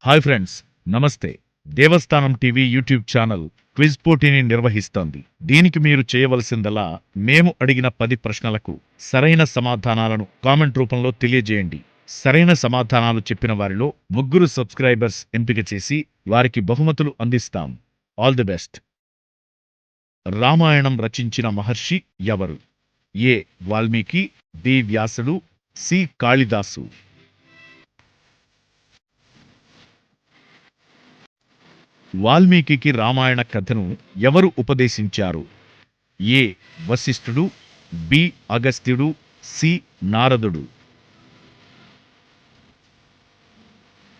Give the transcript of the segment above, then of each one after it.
Hi friends నమస్తే. దేవస్థానం TV YouTube channel quiz పోటీని నిర్వహిస్తోంది. దీనికి మీరు చేయవలసిందలా మేము అడిగిన పది ప్రశ్నలకు సరైన సమాధానాలను కామెంట్ రూపంలో తెలియజేయండి. సరైన సమాధానాలు చెప్పిన వారిలో ముగ్గురు సబ్స్క్రైబర్స్ ఎంపిక చేసి వారికి బహుమతులు అందిస్తాం. All the best. రామాయణం రచించిన మహర్షి ఎవరు? ఏ. వాల్మీకి బి. వ్యాసుడు సి. కాళిదాసు. వాల్మీకి రామాయణ కథను ఎవరు ఉపదేశించారు? ఏ. వశిష్ఠుడు బి. అగస్త్యుడు సి. నారదుడు.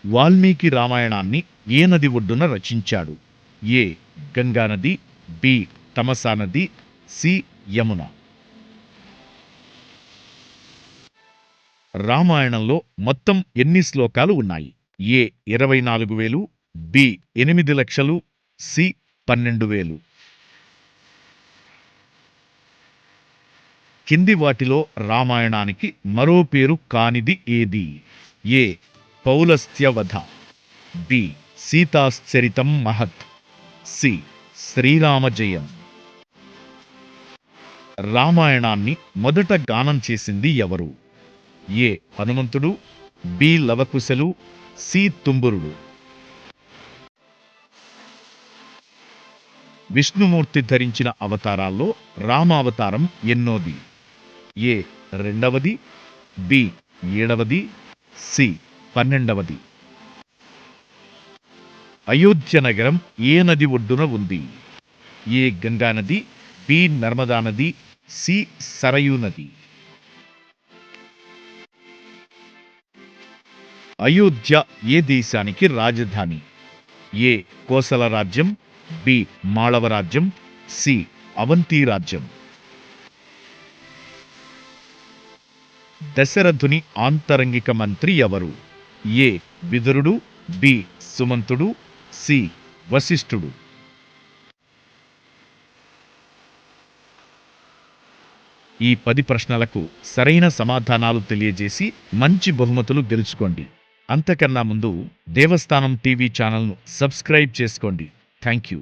వాల్మీకి రామాయణాన్ని ఏ నది ఒడ్డున రచించాడు? ఏ. గంగా నది బి. తమసా నది సి. యమున. రామాయణంలో మొత్తం ఎన్ని శ్లోకాలు ఉన్నాయి? ఏ. ఇరవై నాలుగు వేలు బి ఎనిమిది లక్షలు సి పన్నెండు వేలు. కింది వాటిలో రామాయణానికి మరో పేరు కానిది ఏది? ఏ. పౌలస్త్యవధ. బి. సీతాశ్చరితం మహత్. సి. శ్రీరామజయం రామాయణాన్ని మొదట గానం చేసింది ఎవరు? ఏ. హనుమంతుడు బి. లవకుశలు సి. తుంబురుడు. విష్ణుమూర్తి ధరించిన అవతారాల్లో రామావతారం ఎన్నోది? ఏ రెండవది బి ఏడవది సి పన్నెండవది. అయోధ్య నగరం ఏ నది ఒడ్డున ఉంది? ఏ గంగా నది బి నర్మదా నది సి సరయూ నది అయోధ్య ఏ దేశానికి రాజధాని? ఏ కోసల రాజ్యం బి. మాళవ రాజ్యం సి. అవంతి రాజ్యం దశరథుని ఆంతరంగిక మంత్రి ఎవరు? ఏ. విదురుడు బి. సుమంతుడు సి. వశిష్ఠుడు. ఈ పది ప్రశ్నలకు సరైన సమాధానాలు తెలియజేసి మంచి బహుమతులు గెలుచుకోండి. అంతకన్నా ముందు దేవస్థానం టీవీ ఛానల్ను సబ్స్క్రైబ్ చేసుకోండి. Thank you